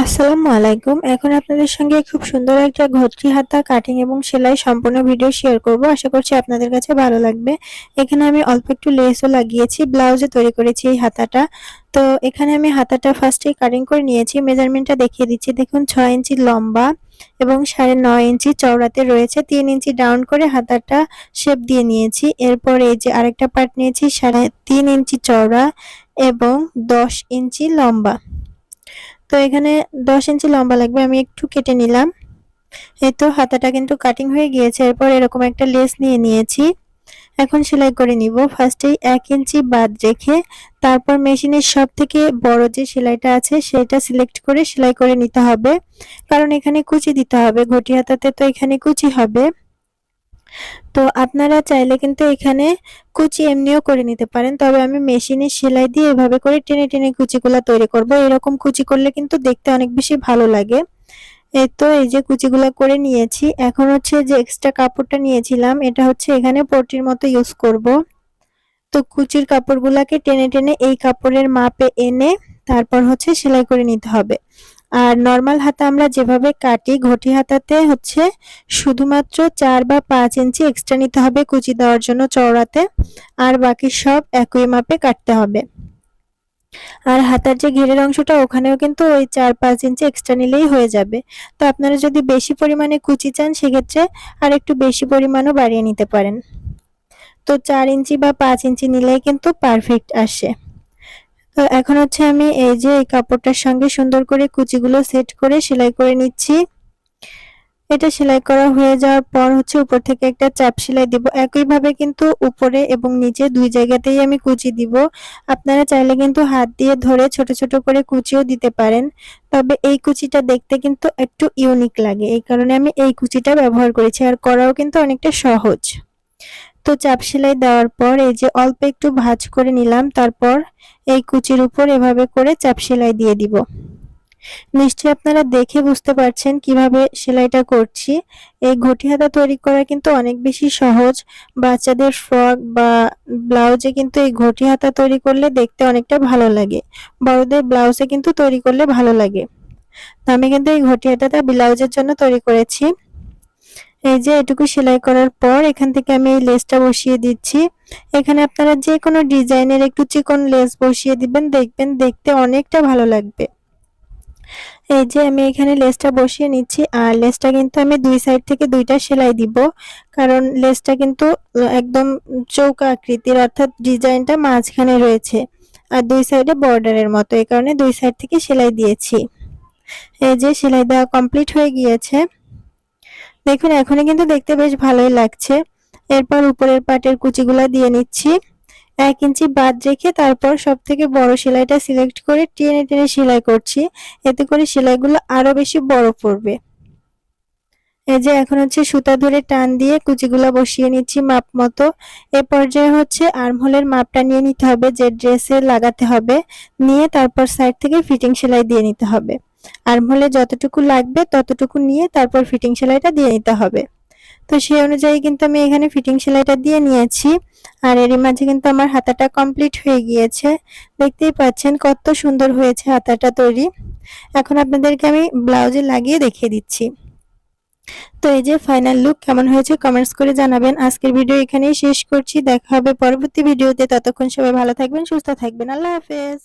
আসসালামু আলাইকুম। এখন আপনাদের সঙ্গে খুব সুন্দর একটা ঘটি, হাতা কাটিং এবং সেলাই সম্পূর্ণ ভিডিও শেয়ার করব। আশা করছি আপনাদের কাছে ভালো লাগবে। এখানে আমি অল্প একটু লেসও লাগিয়েছি ব্লাউজে তৈরি করেছি এই হাতাটা। তো এখানে আমি হাতাটা ফার্স্টে কাটিং করে নিয়েছি মেজারমেন্টটা দেখিয়ে দিচ্ছি। দেখুন, ছয় ইঞ্চি লম্বা এবং সাড়ে নয় ইঞ্চি চওড়াতে রয়েছে। তিন ইঞ্চি ডাউন করে হাতাটা শেপ দিয়ে নিয়েছি। এরপর এই যে আরেকটা পার্ট নিয়েছি, সাড়ে তিন ইঞ্চি চওড়া এবং দশ ইঞ্চি লম্বা। তো এখানে দশ ইঞ্চি লম্বা লাগবে, আমি একটু কেটে নিলাম। এই তো হাতাটা কিন্তু কাটিং হয়ে গিয়েছে, এরপর এরকম একটা লেস নিয়ে নিয়েছি। এখন সেলাই করে নিব ফার্স্টেই এক ইঞ্চি বাদ রেখে, তারপর মেশিনের সব থেকে বড় যে সেলাইটা আছে, সেটা সিলেক্ট করে সেলাই করে নিতে হবে। কারণ এখানে কুচি দিতে হবে, ঘটি হাতাতে তো এখানে কুচি হবে। তো আপনারা চাইলে কিন্তু এখানে কুচি এমনিও করে নিতে পারেন। তবে আমি মেশিনে সেলাই দিয়ে এভাবে করে টেনে টেনে কুচিগুলো তৈরি করব। এরকম কুচি করলে কিন্তু দেখতে অনেক বেশি ভালো লাগে। এই তো এই যে কুচিগুলো করে নিয়েছি। এখন হচ্ছে যে এক্সট্রা কাপড়টা নিয়েছিলাম, এটা হচ্ছে এখানে পটির মতো ইউজ করব। তো কুচির কাপড়গুলাকে টেনে টেনে এই কাপড়ের মাপে এনে তারপর হচ্ছে সেলাই করে নিতে হবে। আর নর্মাল হাতা আমরা যেভাবে কাটি, ঘটি হাতাতে হচ্ছে শুধুমাত্র চার বা পাঁচ ইঞ্চি এক্সট্রা নিতে হবে কুচি দেওয়ার জন্য চওড়াতে। আর বাকি সব একই মাপে কাটতে হবে। আর হাতার যে ঘেরের অংশটা, ওখানেও কিন্তু ওই চার পাঁচ ইঞ্চি এক্সট্রা নিলেই হয়ে যাবে। তো আপনারা যদি বেশি পরিমাণে কুচি চান, সেক্ষেত্রে আর একটু বেশি পরিমাণও বাড়িয়ে নিতে পারেন। তো চার ইঞ্চি বা পাঁচ ইঞ্চি নিলেই কিন্তু পারফেক্ট আসে। তো এখন হচ্ছে আমি এই যে এই কাপড়টার সঙ্গে সুন্দর করে কুচিগুলো সেট করে সেলাই করে নিচ্ছি। এটা সেলাই করা হয়ে যাওয়ার পর হচ্ছে উপর থেকে একটা চাপ সেলাই দিব। একইভাবে কিন্তু উপরে এবং নিচে দুই জায়গাতেই আমি কুচি দিব। আপনারা চাইলে কিন্তু হাত দিয়ে ধরে ছোট ছোট করে কুচিও দিতে পারেন। তবে এই কুচিটা দেখতে কিন্তু একটু ইউনিক লাগে। এই কারণে আমি এই কুচিটা ব্যবহার করেছি। আর করাও কিন্তু অনেকটা সহজ। তো চাপ সেলাই দেওয়ার পর এই যে অল্প একটু ভাঁজ করে নিলাম, তারপর এই কুচির উপর এভাবে করে চাপ সেলাই দিয়ে দিব। নিশ্চয়ই আপনারা দেখে বুঝতে পারছেন কীভাবে সেলাইটা করছি। এই ঘটি হাতা তৈরি করা কিন্তু অনেক বেশি সহজ। বাচ্চাদের ফ্রক বা ব্লাউজে কিন্তু এই ঘটি হাতা তৈরি করলে দেখতে অনেকটা ভালো লাগে। বড়দের ব্লাউজে কিন্তু তৈরি করলে ভালো লাগে। আমি কিন্তু এই ঘটি হাতাটা ব্লাউজের জন্য তৈরি করেছি। এই যে এটুকু সেলাই করার পর এখান থেকে আমি এই লেসটা বসিয়ে দিচ্ছি। এখানে আপনারা যে কোনো ডিজাইনের একটু চিকন লেস বসিয়ে দিবেন, দেখবেন দেখতে অনেকটা ভালো লাগবে। এই যে আমি এখানে লেসটা বসিয়ে নিচ্ছি আর লেসটা কিন্তু আমি দুই সাইড থেকে দুইটা সেলাই দিব। কারণ লেসটা কিন্তু একদম চৌকা আকৃতির অর্থাৎ ডিজাইনটা মাঝখানে রয়েছে। আর দুই সাইডে বর্ডারের মতো এই কারণে দুই সাইড থেকে সেলাই দিয়েছি। এই যে সেলাই দেওয়া কমপ্লিট হয়ে গিয়েছে। দেখুন, এখনই কিন্তু দেখতে বেশ ভালোই লাগছে। এরপর উপরের পাটের কুচিগুলা দিয়ে নিচ্ছি। এক ইঞ্চি বাদ রেখে তারপর সব থেকে বড় সেলাইটা সিলেক্ট করে টেনে টেনে সেলাই করছি। এতে করে সেলাইগুলো আরও বেশি বড় পড়বে। এই যে এখন হচ্ছে সুতা ধরে টান দিয়ে কুচিগুলা বসিয়ে নিচ্ছি মাপ মতো। এ পর্যায়ে হচ্ছে আর্মহোলের মাপটা নিয়ে নিতে হবে, যে ড্রেসে লাগাতে হবে। নিয়ে তারপর সাইড থেকে ফিটিং সেলাই দিয়ে নিতে হবে। আর্মহোলে যতটুকু লাগবে ততটুকু নিয়ে তারপর ফিটিং সেলাইটা দিয়ে নিতে হবে। তো সেই অনুযায়ী কিন্তু আমি এখানে ফিটিং সেলাইটা দিয়ে নিয়েছি। আর এরই মাঝে কিন্তু আমার হাতাটা কমপ্লিট হয়ে গিয়েছে। দেখতেই পাচ্ছেন কত সুন্দর হয়েছে হাতাটা তৈরি। এখন আপনাদেরকে আমি ব্লাউজে লাগিয়ে দেখিয়ে দিচ্ছি। তো এই যে ফাইনাল লুক কেমন হয়েছে কমেন্টস করে জানাবেন। আজকের ভিডিও এখানেই শেষ করছি। দেখা হবে পরবর্তী ভিডিওতে ততক্ষণ সবাই ভালো থাকবেন, সুস্থ থাকবেন। আল্লাহ হাফেজ।